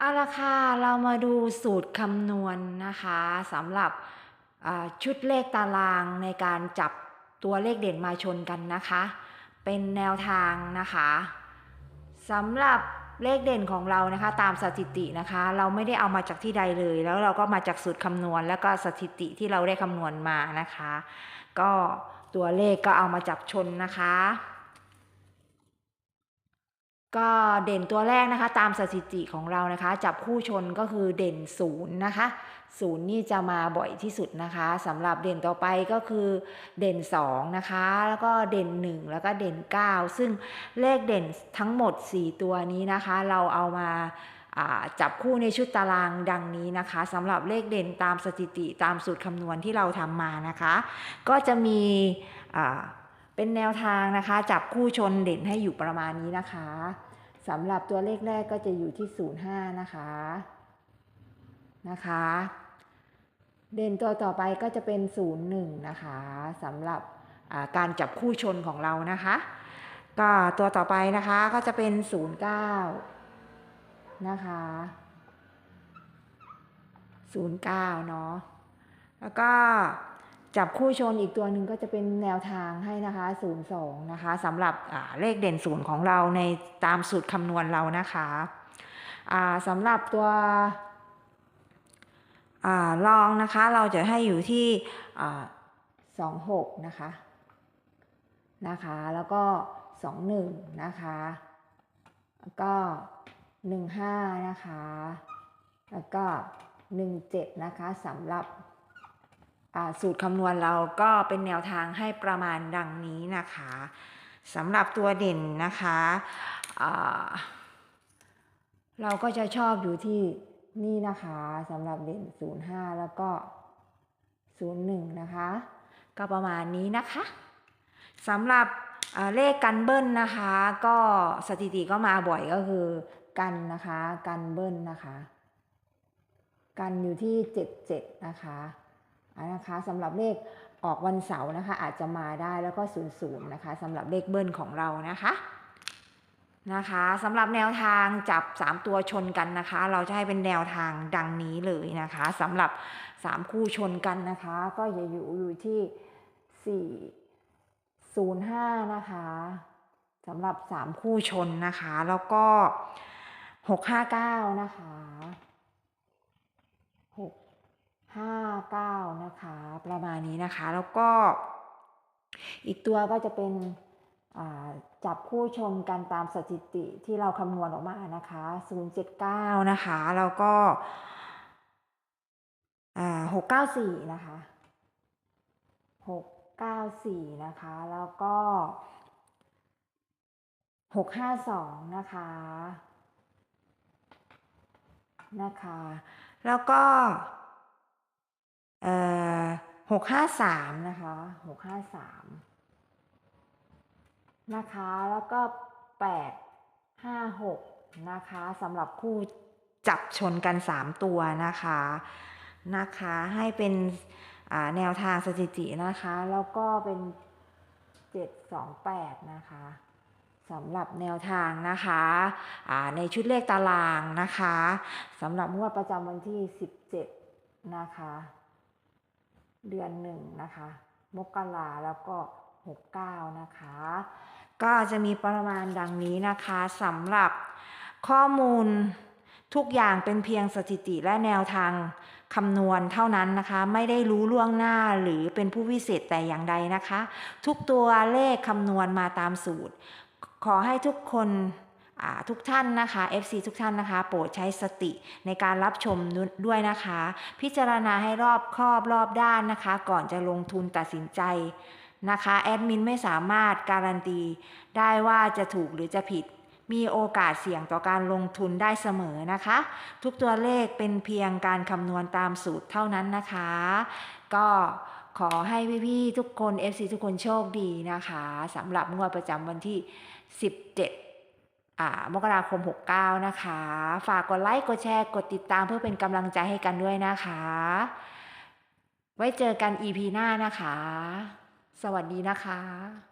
เอาละค่ะเรามาดูสูตรคำนวณนะคะสำหรับชุดเลขตารางในการจับตัวเลขเด่นมาชนกันนะคะ เป็นแนวทางนะคะสำหรับเลขเด่นของเรานะคะ ตามสถิตินะคะ เราไม่ได้เอามาจากที่ใดเลย แล้วเราก็มาจากสูตรคำนวณ แล้วก็สถิติที่เราได้คำนวณมานะคะ ก็ตัวเลขก็เอามาจับชนนะคะ ก็เด่นตัวแรกนะคะ ตามสถิติของเรานะคะ จับคู่ชนก็คือเด่นศูนย์นะคะศูนย์นี่จะมาบ่อยที่สุดนะคะสำหรับเด่นต่อไปก็คือเด่น2นะคะแล้วก็เด่น 1 แล้วก็เด่น 9 ซึ่งเลขเด่นทั้งหมด 4 ตัวนี้นะคะ เราเอามาจับคู่ในชุดตารางดังนี้นะคะสำหรับเลขเด่นตามสถิติตามสูตรคำนวณที่เราทำมานะคะ ก็จะมีเป็นแนวทางนะคะ จับคู่ชนเด่นให้อยู่ประมาณนี้นะคะ สำหรับตัวเลขแรกก็จะอยู่ที่ 05 นะคะนะคะ เด่นตัวต่อไปก็จะเป็น 01 นะคะสำหรับการจับคู่ชนของเรานะคะ ก็ตัวต่อไปนะคะก็จะเป็น 09 นะคะ 09 เนาะแล้วก็ จับคู่ชนอีกตัวหนึ่งก็จะเป็นแนวทางให้นะคะ 02 นะคะสำหรับเลขเด่นศูนย์ของเราในตามสูตรคำนวณเรานะคะสำหรับตัวอลองนะคะเราจะให้อยู่ที่อ่า26 นะคะนะคะ แล้วก็ 21 นะคะแล้วก็ 15 นะคะ แล้วก็ 17 นะคะสำหรับ สูตรคำนวณเราก็เป็นแนวทางให้ประมาณดังนี้นะคะสำหรับตัวเด่นนะคะเราก็จะชอบอยู่ที่นี่นะคะสำหรับเด่น 05 แล้วก็ 01 นะคะ ก็ประมาณนี้นะคะสำหรับเลขกันเบิ้ลนะคะ ก็สถิติก็มาบ่อยก็คือกันนะคะ กันเบิ้ลนะคะ กันอยู่ที่ 77 นะคะ นะคะสำหรับเลขออกวันเสาร์นะคะ อาจจะมาได้แล้วก็00นะคะสำหรับเลขเบิ้ลของเรานะคะนะคะสำหรับแนวทางจับ 3 ตัวชนกันนะคะ เราจะให้เป็นแนวทางดังนี้เลยนะคะสำหรับ 3 คู่ชนกันนะคะ ก็จะอยู่อยู่ที่ 4 05 นะคะสำหรับ 3 คู่ชนนะคะ แล้วก็ 659 นะคะห กห้าเก้านะคะ ประมาณนี้นะคะ แล้วก็ อีกตัวก็จะเป็นจับคู่ชมกันตามสถิติที่เราคำนวณออกมานะคะ 079 นะคะ แล้วก็อ่า694 นะคะ 694 นะคะ แล้วก็ 652 นะคะ นะคะ แล้วก็ หกห้าสามนะคะหกห้าสามนะคะ แล้วก็แปดห้าหกนะคะสำหรับคู่จับชนกันสามตัวนะคะนะคะให้เป็นแนวทางสถิตินะคะ แล้วก็เป็นเจ็ดสองแปดนะคะสำหรับแนวทางนะคะในชุดเลขตารางนะคะสำหรับงวดประจำวันที่สิบเจ็ดนะคะ เดือนหนึ่งนะคะ มกราแล้วก็ 69 นะคะ ก็จะมีประมาณดังนี้นะคะสำหรับข้อมูลทุกอย่างเป็นเพียงสถิติและแนวทางคำนวณเท่านั้นนะคะ ไม่ได้รู้ล่วงหน้าหรือเป็นผู้วิเศษแต่อย่างใดนะคะ ทุกตัวเลขคำนวณมาตามสูตร ขอให้ทุกคน ทุกท่านนะคะ FC ทุกท่านนะคะ โปรดใช้สติในการรับชมด้วยนะคะ พิจารณาให้รอบครอบรอบด้านนะคะ ก่อนจะลงทุนตัดสินใจนะคะแอดมินไม่สามารถการันตีได้ว่าจะถูกหรือจะผิด มีโอกาสเสี่ยงต่อการลงทุนได้เสมอนะคะ ทุกตัวเลขเป็นเพียงการคำนวณตามสูตรเท่านั้นนะคะ ก็ขอให้พี่ๆทุกคน FC ทุกคนโชคดีนะคะสำหรับงวดประจำวันที่ 17 มกราคม 69 นะคะ ฝากกดไลค์ กดแชร์ กดติดตามเพื่อเป็นกำลังใจให้กันด้วยนะคะ ไว้เจอกัน EP หน้านะคะ สวัสดีนะคะ